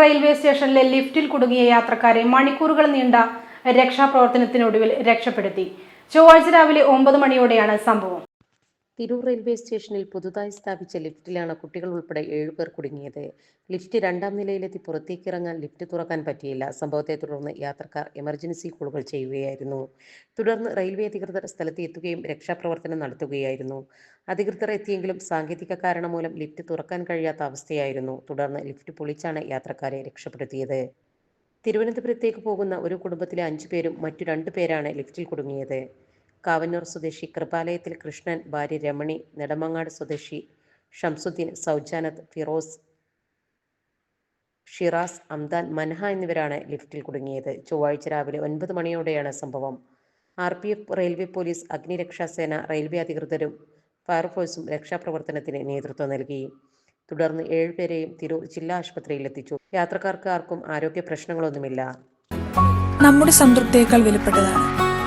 Railway സ്റ്റേഷനിലെ ലിഫ്റ്റിൽ കുടുങ്ങിയ യാത്രക്കാരെ മണിക്കൂറുകൾ നീണ്ട രക്ഷാപ്രവർത്തനത്തിനൊടുവിൽ രക്ഷപ്പെടുത്തി. ചൊവ്വാഴ്ച രാവിലെ ഒമ്പത് മണിയോടെയാണ് സംഭവം. തിരൂർ റെയിൽവേ സ്റ്റേഷനിൽ പുതുതായി സ്ഥാപിച്ച ലിഫ്റ്റിലാണ് കുട്ടികൾ ഉൾപ്പെടെ ഏഴുപേർ കുടുങ്ങിയത്. ലിഫ്റ്റ് രണ്ടാം നിലയിലെത്തി പുറത്തേക്ക് ഇറങ്ങാൻ ലിഫ്റ്റ് തുറക്കാൻ പറ്റിയില്ല. സംഭവത്തെ തുടർന്ന് യാത്രക്കാർ എമർജൻസി കോളുകൾ ചെയ്യുകയായിരുന്നു. തുടർന്ന് റെയിൽവേ അധികൃതർ സ്ഥലത്ത് എത്തുകയും രക്ഷാപ്രവർത്തനം നടത്തുകയായിരുന്നു. അധികൃതർ എത്തിയെങ്കിലും സാങ്കേതിക കാരണം മൂലം ലിഫ്റ്റ് തുറക്കാൻ കഴിയാത്ത അവസ്ഥയായിരുന്നു. തുടർന്ന് ലിഫ്റ്റ് പൊളിച്ചാണ് യാത്രക്കാരെ രക്ഷപ്പെടുത്തിയത്. തിരുവനന്തപുരത്തേക്ക് പോകുന്ന ഒരു കുടുംബത്തിലെ അഞ്ചു പേരും മറ്റു രണ്ടു പേരാണ് ലിഫ്റ്റിൽ കുടുങ്ങിയത്. കാവന്നൂർ സ്വദേശി കൃപാലയത്തിൽ കൃഷ്ണൻ ഭാര്യ രമണി നെടമങ്ങാട് സ്വദേശി ഷംസുദ്ദീൻ സൗജാനത്ത് ഫിറോസ് ഷിറാസ് അംദാൻ മൻഹ എന്നിവരാണ് ലിഫ്റ്റിൽ കുടുങ്ങിയത്. ചൊവ്വാഴ്ച രാവിലെ ഒൻപത് മണിയോടെയാണ് സംഭവം. R P F railway police അഗ്നിരക്ഷാസേന railway അധികൃതരും ഫയർഫോഴ്സും രക്ഷാപ്രവർത്തനത്തിന് നേതൃത്വം നൽകി. തുടർന്ന് ഏഴുപേരെയും തിരൂർ ജില്ലാ ആശുപത്രിയിൽ എത്തിച്ചു. യാത്രക്കാർക്ക് ആർക്കും ആരോഗ്യ പ്രശ്നങ്ങളൊന്നുമില്ല. നമ്മുടെ സംതൃപ്തിയേക്കാൾ വിലപ്പെട്ടതാണ്.